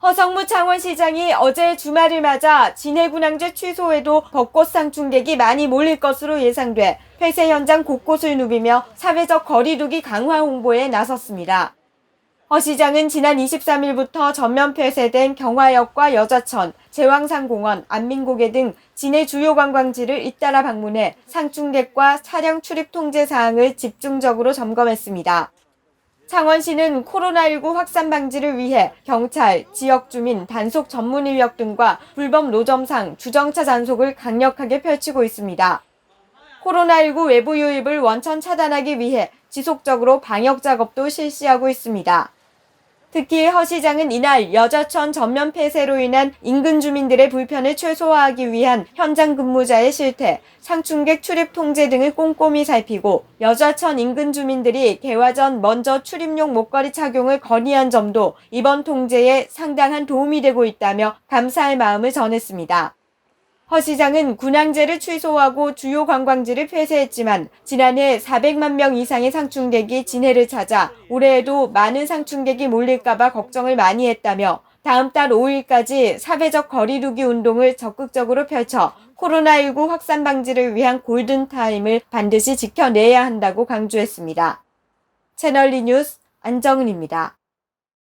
허성무 창원시장이 어제 주말을 맞아 진해군항제 취소에도 벚꽃 상충객이 많이 몰릴 것으로 예상돼 폐쇄 현장 곳곳을 누비며 사회적 거리두기 강화 홍보에 나섰습니다. 허 시장은 지난 23일부터 전면 폐쇄된 경화역과 여자천, 제왕산공원, 안민고개 등 진해 주요 관광지를 잇따라 방문해 상충객과 차량 출입 통제 사항을 집중적으로 점검했습니다. 창원시는 코로나19 확산 방지를 위해 경찰, 지역 주민, 단속 전문 인력 등과 불법 노점상, 주정차 단속을 강력하게 펼치고 있습니다. 코로나19 외부 유입을 원천 차단하기 위해 지속적으로 방역 작업도 실시하고 있습니다. 특히 허 시장은 이날 여자천 전면 폐쇄로 인한 인근 주민들의 불편을 최소화하기 위한 현장 근무자의 실태, 상충객 출입 통제 등을 꼼꼼히 살피고 여자천 인근 주민들이 개화 전 먼저 출입용 목걸이 착용을 건의한 점도 이번 통제에 상당한 도움이 되고 있다며 감사의 마음을 전했습니다. 허 시장은 군항제를 취소하고 주요 관광지를 폐쇄했지만 지난해 400만 명 이상의 상충객이 진해를 찾아 올해에도 많은 상충객이 몰릴까봐 걱정을 많이 했다며 다음 달 5일까지 사회적 거리두기 운동을 적극적으로 펼쳐 코로나19 확산 방지를 위한 골든타임을 반드시 지켜내야 한다고 강조했습니다. 채널리 뉴스 안정은입니다.